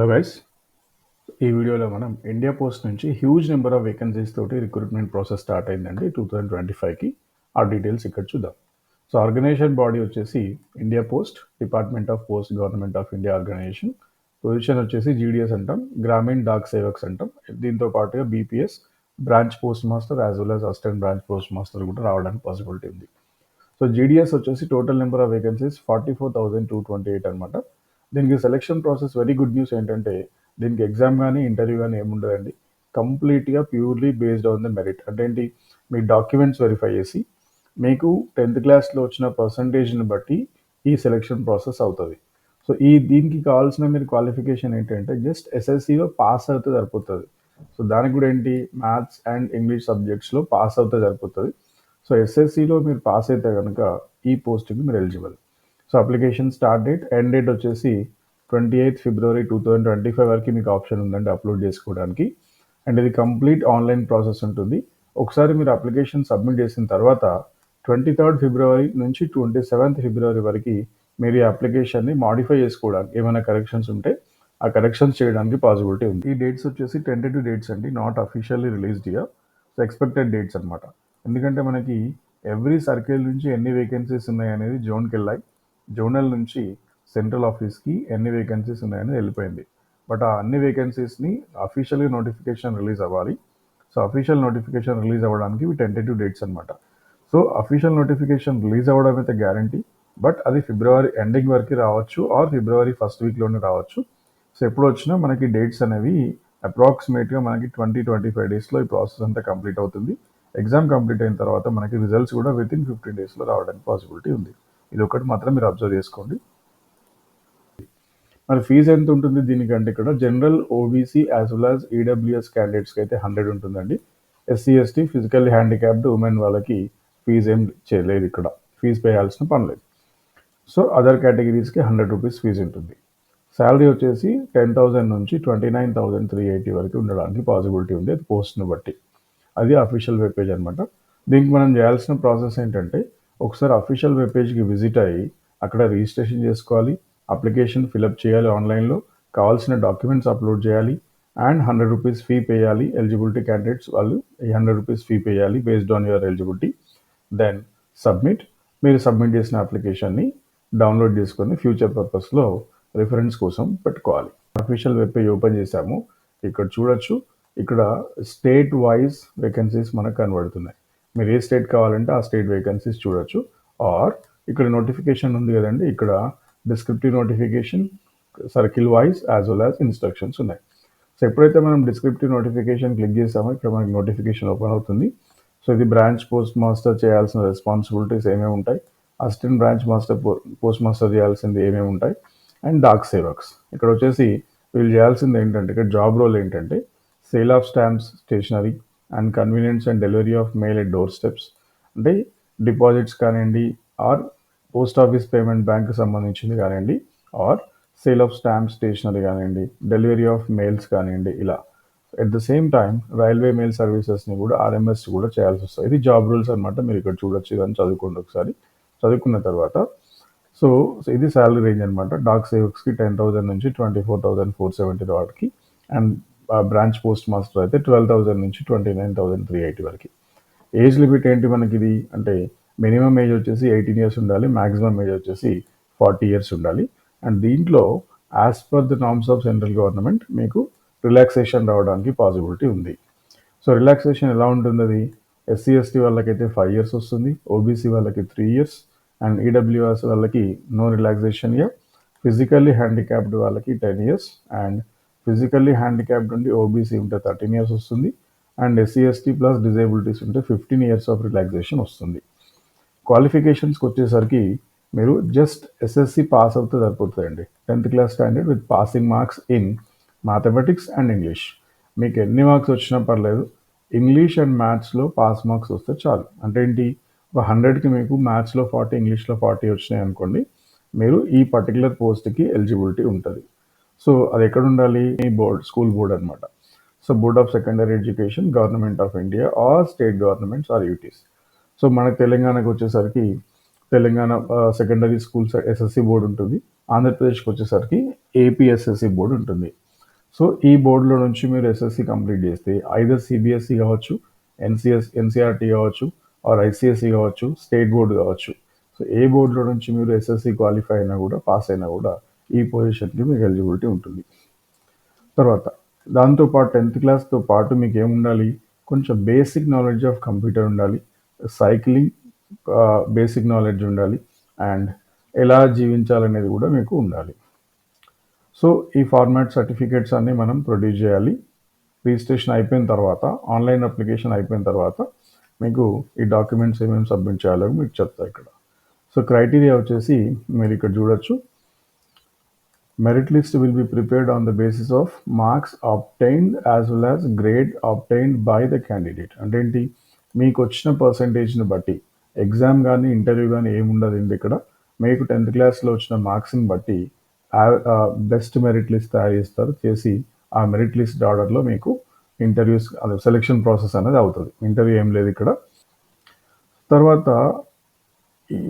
Hello guys ఈ వీడియోలో మనం ఇండియా పోస్ట్ నుంచి హ్యూజ్ నెంబర్ ఆఫ్ వేకెన్సీస్ తోటి రిక్రూట్మెంట్ ప్రాసెస్ స్టార్ట్ అయిందండి టూ థౌజండ్ ట్వంటీ ఫైవ్కి ఆ డీటెయిల్స్ ఇక్కడ చూద్దాం. సో ఆర్గనైజేషన్ బాడీ వచ్చేసి India post department of post government of India organization position వచ్చేసి జీడిఎస్ అంటాం గ్రామీణ డాక్ సేవక్స్ అంటాం. దీంతో పాటుగా BPS branch post master as well as assistant branch post master కూడా రావడానికి పాసిబిలిటీ ఉంది. సో జీడిఎస్ వచ్చేసి total number of vacancies forty four thousand two twenty eight అనమాట దీనికి selection process very good news ఏంటంటే దీనికి ఎగ్జామ్ కానీ ఇంటర్వ్యూ కానీ ఏముండదండి కంప్లీట్గా purely based on the merit అంటే ఏంటి? మీ డాక్యుమెంట్స్ వెరిఫై చేసి మీకు టెన్త్ క్లాస్లో వచ్చిన పర్సంటేజ్ని బట్టి ఈ సెలక్షన్ ప్రాసెస్ అవుతుంది. సో ఈ దీనికి కావాల్సిన మీరు క్వాలిఫికేషన్ ఏంటంటే జస్ట్ ఎస్ఎస్సిలో పాస్ అవుతే సరిపోతుంది. సో దానికి కూడా ఏంటి? మ్యాథ్స్ అండ్ ఇంగ్లీష్ సబ్జెక్ట్స్లో పాస్ అవుతే సరిపోతుంది. సో ఎస్ఎస్సిలో మీరు పాస్ అయితే కనుక ఈ పోస్ట్కి మీరు eligible so application start date end date వచ్చేసి twenty eighth February two thousand twenty five వరకు మీకు ఆప్షన్ ఉందండి అప్లోడ్ చేసుకోవడానికి. అండ్ ఇది కంప్లీట్ ఆన్లైన్ ప్రాసెస్ ఉంటుంది. ఒకసారి మీరు అప్లికేషన్ సబ్మిట్ చేసిన తర్వాత ట్వంటీ థర్డ్ ఫిబ్రవరి నుంచి ట్వంటీ సెవెంత్ ఫిబ్రవరి వరకు మీరు ఈ అప్లికేషన్ని మాడిఫై చేసుకోవడానికి ఏమైనా కరెక్షన్స్ ఉంటే ఆ కరెక్షన్స్ చేయడానికి పాసిబిలిటీ ఉంది. ఈ డేట్స్ వచ్చేసి టెంటేటివ్ డేట్స్ అండి not officially released year so expected dates అనమాట ఎందుకంటే మనకి ఎవ్రీ సర్కిల్ నుంచి ఎన్ని వేకెన్సీస్ ఉన్నాయి అనేది జోన్కి వెళ్ళాయి. జోనల్ నుంచి సెంట్రల్ ఆఫీస్కి ఎన్ని వేకెన్సీస్ ఉన్నాయని వెళ్ళిపోయింది. బట్ ఆ అన్ని వేకెన్సీస్ని అఫీషియల్గా నోటిఫికేషన్ రిలీజ్ అవ్వాలి. సో అఫీషియల్ నోటిఫికేషన్ రిలీజ్ అవ్వడానికి ఇవి టెంటేటివ్ డేట్స్ అనమాట సో అఫీషియల్ నోటిఫికేషన్ రిలీజ్ అవ్వడం అయితే గ్యారంటీ బట్ అది ఫిబ్రవరి ఎండింగ్ వరకు రావచ్చు ఆర్ ఫిబ్రవరి ఫస్ట్ వీక్లోనే రావచ్చు. సో ఎప్పుడు వచ్చినా మనకి డేట్స్ అనేవి అప్రాక్సిమేట్గా మనకి ట్వంటీ ట్వంటీ ఫైవ్ డేస్లో ఈ ప్రాసెస్ అంతా కంప్లీట్ అవుతుంది. ఎగ్జామ్ కంప్లీట్ అయిన తర్వాత మనకి రిజల్ట్స్ కూడా విత్ ఇన్ ఫిఫ్టీన్ డేస్లో రావడానికి పాసిబిలిటీ ఉంది. ఇది ఒకటి మాత్రం మీరు అబ్జర్వ్ చేసుకోండి. మరి ఫీజు ఎంత ఉంటుంది దీనికంటే ఇక్కడ? General OBC as well as EWS క్యాండిడేట్స్కి అయితే హండ్రెడ్ ఉంటుందండి. SC ST physical handicapped women వాళ్ళకి ఫీజు ఏం చేయలేదు ఇక్కడ. ఫీజు పేయాల్సిన పని లేదు. సో అదర్ కేటగిరీస్కి హండ్రెడ్ రూపీస్ ఫీజు ఉంటుంది. శాలరీ వచ్చేసి టెన్ థౌజండ్ నుంచి twenty nine thousand three eighty వరకు ఉండడానికి పాసిబిలిటీ ఉంది. అది పోస్ట్ని బట్టి. అది అఫీషియల్ వెబ్ పేజ్ అనమాట దీనికి మనం చేయాల్సిన ప్రాసెస్ ఏంటంటే ఒకసారి అఫీషియల్ వెబ్ పేజ్కి విజిట్ అయ్యి అక్కడ రిజిస్ట్రేషన్ చేసుకోవాలి అప్లికేషన్ ఫిలప్ చేయాలి ఆన్లైన్లో కావాల్సిన డాక్యుమెంట్స్ అప్లోడ్ చేయాలి అండ్ హండ్రెడ్ రూపీస్ ఫీ పేయాలి ఎలిజిబిలిటీ క్యాండిడేట్స్ వాళ్ళు eight hundred rupees fee పేయాలి based on your eligibility then submit మీరు సబ్మిట్ చేసిన అప్లికేషన్ని డౌన్లోడ్ చేసుకొని ఫ్యూచర్ పర్పస్లో రిఫరెన్స్ కోసం పెట్టుకోవాలి. అఫీషియల్ వెబ్ పేజ్ ఓపెన్ చేశాము. ఇక్కడ చూడొచ్చు. ఇక్కడ స్టేట్ వైజ్ వేకెన్సీస్ మనకు కనబడుతున్నాయి. మీరు ఏ స్టేట్ కావాలంటే ఆ స్టేట్ వేకెన్సీస్ చూడొచ్చు. ఆర్ ఇక్కడ నోటిఫికేషన్ ఉంది కదండి ఇక్కడ descriptive notification circle wise as well as instructions ఉన్నాయి. సో ఎప్పుడైతే మనం డిస్క్రిప్టివ్ నోటిఫికేషన్ క్లిక్ చేసామో ఇక్కడ మనకి నోటిఫికేషన్ ఓపెన్ అవుతుంది. సో ఇది బ్రాంచ్ పోస్ట్ మాస్టర్ చేయాల్సిన రెస్పాన్సిబిలిటీస్ ఏమేమి ఉంటాయి? Assistant branch master post master చేయాల్సింది ఏమేమి ఉంటాయి? అండ్ డాక్ సేవక్స్ ఇక్కడ వచ్చేసి వీళ్ళు చేయాల్సింది ఏంటంటే ఇక్కడ జాబ్ రోల్ ఏంటంటే sale of stamps stationery and convenience and delivery of mail at door steps అంటే డిపాజిట్స్ కానివ్వండి or post office payment bank సంబంధించింది కానివ్వండి or sale of stamp stationery కానివ్వండి డెలివరీ ఆఫ్ మెయిల్స్ కానివ్వండి ఇలా. At the same time railway mail సర్వీసెస్ని కూడా RMS కూడా చేయాల్సి వస్తుంది. ఇది జాబ్ రూల్స్ అనమాట మీరు ఇక్కడ చూడొచ్చు ఇదని చదువుకోండి ఒకసారి. చదువుకున్న తర్వాత. సో ఇది శాలరీ రేంజ్ అనమాట డాక్ సేవక్స్కి టెన్ థౌసండ్ నుంచి twenty four thousand four seventy వాటికి. అండ్ బ్రాంచ్ పోస్ట్ మాస్టర్ అయితే ట్వెల్వ్ థౌసండ్ నుంచి twenty nine thousand three eighty వరకు. ఏజ్ లిమిట్ ఏంటి మనకి ఇది? అంటే మినిమం ఏజ్ వచ్చేసి ఎయిటీన్ ఇయర్స్ ఉండాలి మ్యాక్సిమం ఏజ్ వచ్చేసి ఫార్టీ ఇయర్స్ ఉండాలి. అండ్ దీంట్లో as per the norms of central government మీకు రిలాక్సేషన్ రావడానికి పాసిబిలిటీ ఉంది. సో రిలాక్సేషన్ ఎలా ఉంటుంది అది? ఎస్సీ ఎస్టీ వాళ్ళకైతే ఫైవ్ ఇయర్స్ వస్తుంది ఓబీసీ వాళ్ళకి త్రీ ఇయర్స్ అండ్ ఈడబ్ల్యూఎస్ వాళ్ళకి no relaxation year physically handicapped వాళ్ళకి ten years and physically handicapped ఉండి ఓబీసీ ఉంటే థర్టీన్ ఇయర్స్ వస్తుంది and SC ST plus disabilities ఉంటే ఫిఫ్టీన్ ఇయర్స్ ఆఫ్ రిలాక్సేషన్ వస్తుంది. క్వాలిఫికేషన్స్కి వచ్చేసరికి మీరు జస్ట్ ఎస్ఎస్సి పాస్ అవుతే సరిపోతుందండి. Tenth class standard with passing marks in mathematics and English మీకు ఎన్ని మార్క్స్ వచ్చినా పర్లేదు ఇంగ్లీష్ అండ్ మ్యాథ్స్లో పాస్ మార్క్స్ వస్తే చాలు. అంటే ఏంటి? ఒక హండ్రెడ్కి మీకు మ్యాథ్స్లో ఫార్టీ ఇంగ్లీష్లో ఫార్టీ వచ్చినాయి అనుకోండి మీరు ఈ పర్టికులర్ పోస్ట్కి ఎలిజిబిలిటీ ఉంటుంది. సో అది ఎక్కడ ఉండాలి? ఈ బోర్డ్ స్కూల్ బోర్డ్ అనమాట so board of secondary education government of India or state governments or UTs. So మనకు తెలంగాణకు వచ్చేసరికి Telangana secondary schools SSC board ఉంటుంది. ఆంధ్రప్రదేశ్కి వచ్చేసరికి ఏపీఎస్ఎస్సి బోర్డు ఉంటుంది. సో ఈ బోర్డులో నుంచి మీరు ఎస్ఎస్సి కంప్లీట్ చేస్తే ఐదర్ సిబిఎస్ఈ కావచ్చు ఎన్సిఎస్ ఎన్సిఆర్టీ కావచ్చు ఆర్ ఐసిఎస్సి కావచ్చు స్టేట్ బోర్డు కావచ్చు. సో ఏ బోర్డులో నుంచి మీరు ఎస్ఎస్సి క్వాలిఫై అయినా కూడా పాస్ అయినా కూడా ఈ పొజిషన్కి మీకు ఎలిజిబిలిటీ ఉంటుంది. తర్వాత దాంతోపాటు టెన్త్ క్లాస్తో పాటు మీకు ఏముండాలి కొంచెం బేసిక్ నాలెడ్జ్ ఆఫ్ కంప్యూటర్ ఉండాలి. సైక్లింగ్ బేసిక్ నాలెడ్జ్ ఉండాలి. అండ్ ఎలా జీవించాలనేది కూడా మీకు ఉండాలి. సో ఈ ఫార్మాట్ సర్టిఫికేట్స్ అన్నీ మనం ప్రొడ్యూస్ చేయాలి. రిజిస్ట్రేషన్ అయిపోయిన తర్వాత ఆన్లైన్ అప్లికేషన్ అయిపోయిన తర్వాత మీకు ఈ డాక్యుమెంట్స్ ఏమేమి సబ్మిట్ చేయాలో మీకు చెప్తా ఇక్కడ. సో క్రైటీరియా వచ్చేసి మీరు ఇక్కడ చూడొచ్చు. Merit list will be prepared on the basis of marks obtained as well as grade obtained by the candidate అంటే ఏంటి? మీకు వచ్చిన పర్సంటేజ్ని బట్టి ఎగ్జామ్ కానీ ఇంటర్వ్యూ కానీ ఏముండదు ఇక్కడ? మీకు టెన్త్ క్లాస్లో వచ్చిన మార్క్స్ని బట్టి బెస్ట్ మెరిట్ లిస్ట్ తయారు చేస్తారు. చేసి ఆ మెరిట్ లిస్ట్ ఆర్డర్లో మీకు ఇంటర్వ్యూస్ అదే సెలెక్షన్ ప్రాసెస్ అనేది అవుతుంది. ఇంటర్వ్యూ ఏం లేదు ఇక్కడ. తర్వాత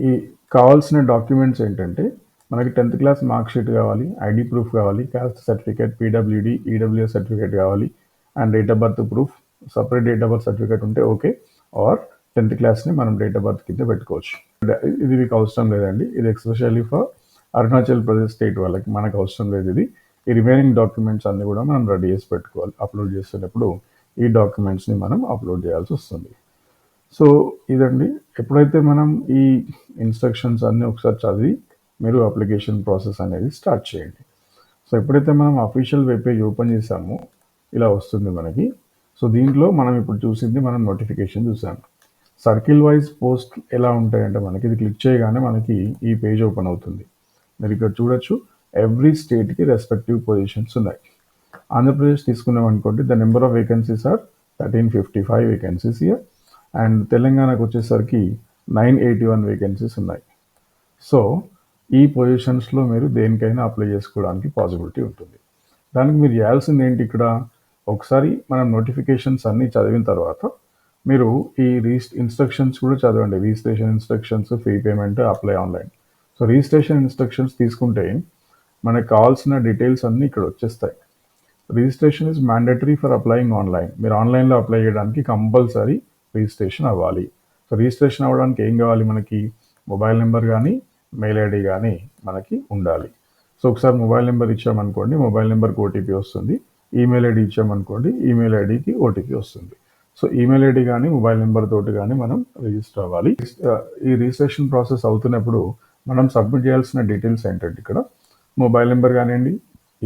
ఈ కావాల్సిన డాక్యుమెంట్స్ ఏంటంటే మనకి టెన్త్ క్లాస్ మార్క్ షీట్ కావాలి ఐడి ప్రూఫ్ కావాలి caste certificate PWD EWS certificate కావాలి and date of birth proof separate date of birth certificate ఉంటే ఓకే ఆర్ టెన్త్ క్లాస్ని మనం డేట్ ఆఫ్ బర్త్ కింద పెట్టుకోవచ్చు. ఇది మీకు అవసరం లేదండి. ఇది especially for Arunachal Pradesh state వాళ్ళకి మనకు అవసరం లేదు ఇది. ఈ రిమైనింగ్ డాక్యుమెంట్స్ అన్నీ కూడా మనం రెడీ చేసి పెట్టుకోవాలి. అప్లోడ్ చేసేటప్పుడు ఈ డాక్యుమెంట్స్ని మనం అప్లోడ్ చేయాల్సి వస్తుంది. సో ఇదండి. ఎప్పుడైతే మనం ఈ ఇన్స్ట్రక్షన్స్ అన్నీ ఒకసారి చదివి మీరు అప్లికేషన్ ప్రాసెస్ అనేది స్టార్ట్ చేయండి. సో ఎప్పుడైతే మనం అఫీషియల్ వెబ్ పేజ్ ఓపెన్ చేసామో ఇలా వస్తుంది మనకి. సో దీంట్లో మనం ఇప్పుడు చూసింది మనం నోటిఫికేషన్ చూసాం సర్కిల్ వైజ్ పోస్ట్ ఎలా ఉంటాయంటే మనకి ఇది క్లిక్ చేయగానే మనకి ఈ పేజ్ ఓపెన్ అవుతుంది. మీరు ఇక్కడ చూడొచ్చు ఎవ్రీ స్టేట్కి రెస్పెక్టివ్ పొజిషన్స్ ఉన్నాయి. ఆంధ్రప్రదేశ్ తీసుకున్నాం అనుకోండి the number of vacancies are thirteen fifty five vacancies year and తెలంగాణకు వచ్చేసరికి నైన్ ఎయిటీ వన్ వేకెన్సీస్ ఉన్నాయి. సో ఈ పొజిషన్స్లో మీరు దేనికైనా అప్లై చేసుకోవడానికి పాసిబిలిటీ ఉంటుంది. దానికి మీరు చేయాల్సింది ఏంటి ఇక్కడ? ఒకసారి మనం నోటిఫికేషన్స్ అన్నీ చదివిన తర్వాత మీరు ఈ రిజిస్ట్ ఇన్స్ట్రక్షన్స్ కూడా చదవండి. Registration instructions fee payment apply online so registration instructions తీసుకుంటే మనకు కావాల్సిన డీటెయిల్స్ అన్నీ ఇక్కడ వచ్చేస్తాయి. Registration is mandatory for applying online మీరు ఆన్లైన్లో అప్లై చేయడానికి కంపల్సరీ రిజిస్ట్రేషన్ అవ్వాలి. సో రిజిస్ట్రేషన్ అవ్వడానికి ఏం కావాలి మనకి? మొబైల్ నెంబర్ కానీ మెయిల్ ఐడి కానీ మనకి ఉండాలి. సో ఒకసారి మొబైల్ నెంబర్ ఇచ్చామనుకోండి మొబైల్ నెంబర్కి ఓటీపీ వస్తుంది. ఈమెయిల్ ఐడి ఇచ్చామనుకోండి ఈమెయిల్ ఐడికి ఓటీపీ వస్తుంది. సో ఈమెయిల్ ఐడి కానీ మొబైల్ నెంబర్ తోటి కానీ మనం రిజిస్టర్ అవ్వాలి. ఈ రిజిస్ట్రేషన్ ప్రాసెస్ అవుతున్నప్పుడు మనం సబ్మిట్ చేయాల్సిన డీటెయిల్స్ ఏంటంటే ఇక్కడ మొబైల్ నెంబర్ కానివ్వండి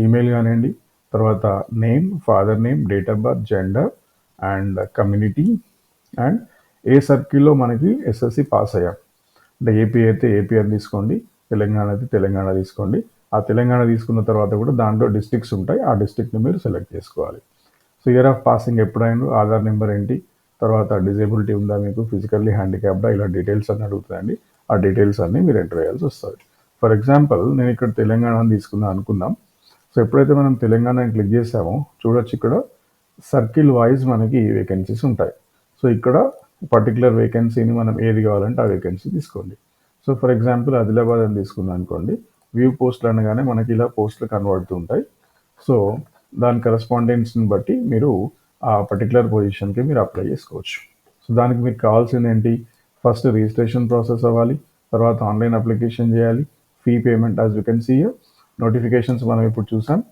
ఈమెయిల్ కానివ్వండి తర్వాత name father name date of birth gender and community and ఏ సర్కిల్లో మనకి ఎస్ఎస్సి పాస్ అయ్యాం. అంటే ఏపీ అయితే ఏపీ అని తీసుకోండి తెలంగాణ అయితే తెలంగాణ తీసుకోండి. ఆ తెలంగాణ తీసుకున్న తర్వాత కూడా దాంట్లో డిస్ట్రిక్ట్స్ ఉంటాయి ఆ డిస్ట్రిక్ట్ని మీరు సెలెక్ట్ చేసుకోవాలి. సో ఇయర్ ఆఫ్ పాసింగ్ ఎప్పుడైనా ఆధార్ నెంబర్ ఏంటి తర్వాత డిజేబిలిటీ ఉందా మీకు ఫిజికల్లీ హ్యాండిక్యాప్డా ఇలా డీటెయిల్స్ అన్ని అడుగుతుందండి ఆ డీటెయిల్స్ అన్నీ మీరు ఎంటర్ చేయాల్సి వస్తుంది. ఫర్ ఎగ్జాంపుల్ నేను ఇక్కడ తెలంగాణ తీసుకుందాం అనుకుందాం. సో ఎప్పుడైతే మనం తెలంగాణ క్లిక్ చేసామో చూడొచ్చు ఇక్కడ సర్కిల్ వైజ్ మనకి వేకెన్సీస్ ఉంటాయి. సో ఇక్కడ పర్టికులర్ వేకెన్సీని మనం ఏది కావాలంటే ఆ వేకెన్సీ తీసుకోండి. సో ఫర్ ఎగ్జాంపుల్ ఆదిలాబాద్ అని తీసుకుందాం అనుకోండి. వ్యూ పోస్టులు అనగానే మనకి ఇలా పోస్టులు కనబడుతూ ఉంటాయి. సో దాని కరస్పాండెన్స్ని బట్టి మీరు ఆ పర్టికులర్ పొజిషన్కి మీరు అప్లై చేసుకోవచ్చు. సో దానికి మీకు కావాల్సింది ఏంటి? ఫస్ట్ రిజిస్ట్రేషన్ ప్రాసెస్ అవ్వాలి. తర్వాత ఆన్లైన్ అప్లికేషన్ చేయాలి. Fee payment as you can see notifications మనం ఇప్పుడు చూసాం.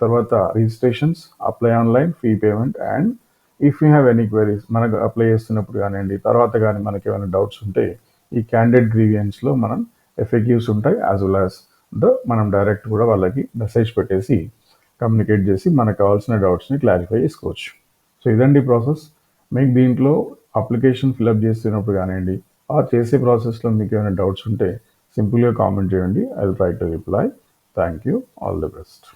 తర్వాత registrations apply online fee payment and if you have any queries మనకు అప్లై చేస్తున్నప్పుడు కానివ్వండి తర్వాత కానీ మనకి ఏమైనా డౌట్స్ ఉంటే ఈ క్యాండిడేట్ గ్రీవియన్స్లో మనం ఎఫెక్టివ్స్ ఉంటాయి యాజ్ వెల్ యాజ్ ద మనం డైరెక్ట్ కూడా వాళ్ళకి మెసేజ్ పెట్టేసి కమ్యూనికేట్ చేసి మనకు కావాల్సిన డౌట్స్ని క్లారిఫై చేసుకోవచ్చు. సో ఇదండి ప్రాసెస్ మీకు దీంట్లో అప్లికేషన్ ఫిలప్ చేస్తున్నప్పుడు కానివ్వండి ఆ చేసే ప్రాసెస్లో మీకు ఏమైనా డౌట్స్ ఉంటే సింపుల్గా కామెంట్ చేయండి. I will try to reply thank you all the best